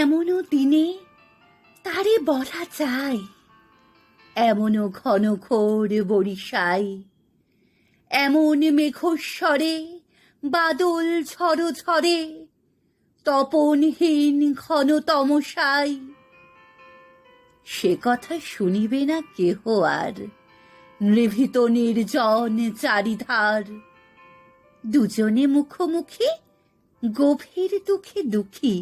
এমনও দিনে তারে বলা যায়। এমনও ঘন ঘোর বরিশাই এমন মেঘস্বরে, বাদল ঝড় ঝরে তপনহীন ঘন তমসাই সে কথা শুনিবে না কেহ আর, নিভৃত নির্জন চারিধার। দুজনে মুখোমুখি, গভীর দুঃখে দুঃখী।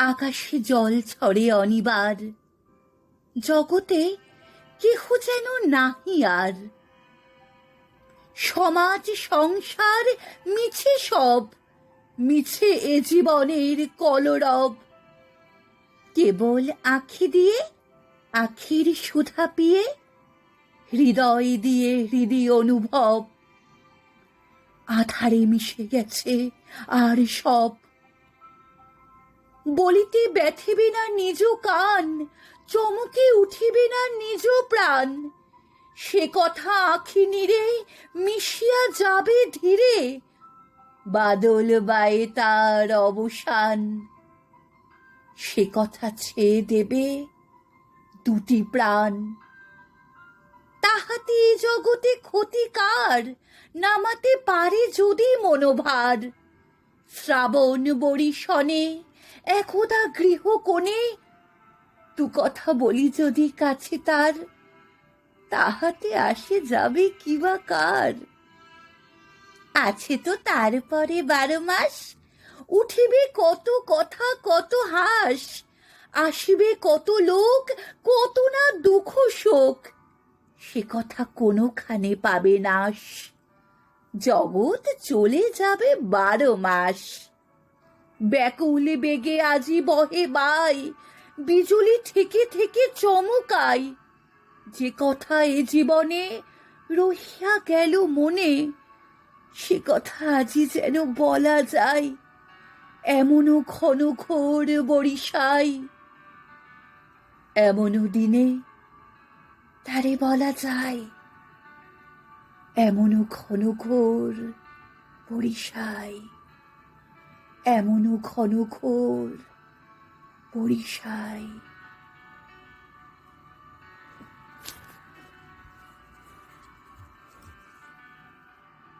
আকাশে জল ছড়ে অনিবার। জগতে কেহ যেন নাহি আর। সমাজ সংসার মিছে সব, মিছে এ জীবনের কলরব। কেবল আখি দিয়ে, আখির সুধা পিয়ে, হৃদয় দিয়ে হৃদয় অনুভব। আধারে মিশে গেছে আর সব। বলিতে ব্যথিবে না নিজ কান, চমকে উঠিবে না নিজ প্রাণ। সে কথা আখি নিরে মিশিয়া যাবে ধীরে, বাদল বায়ে তার অবসান। সে কথা ছেয়ে দেবে দুটি প্রাণ। তাহাতে এ জগতে ক্ষতিকার নামাতে পারে যদি মনোভার। শ্রাবণ বরিশনে একদা গৃহ কোণে তু কথা বলি যদি কাছে তার, তাহাতে আসে যাবে কিবা কার? আছে তো তারপরে বারো মাস, উঠিবে কত কথা, কত হাস, আসিবে কত লোক, কত না দুঃখ শোক, সে কথা কোনোখানে পাবে নাশ। জগৎ চলে যাবে বারো মাস। ব্যাকুল বেগে আজি বহে বাই, বিজুলি থেকে থেকে চমকাই। যে কথা এ জীবনে রহিয়া গেল মনে, সে কথা আজি যেন বলা যায়, এমনও ঘন ঘোর বরিশাই। এমনও দিনে তারে বলা যায়, এমনও ঘন ঘোর বরিশাই। এমনও ঘন ঘোর বরিশাই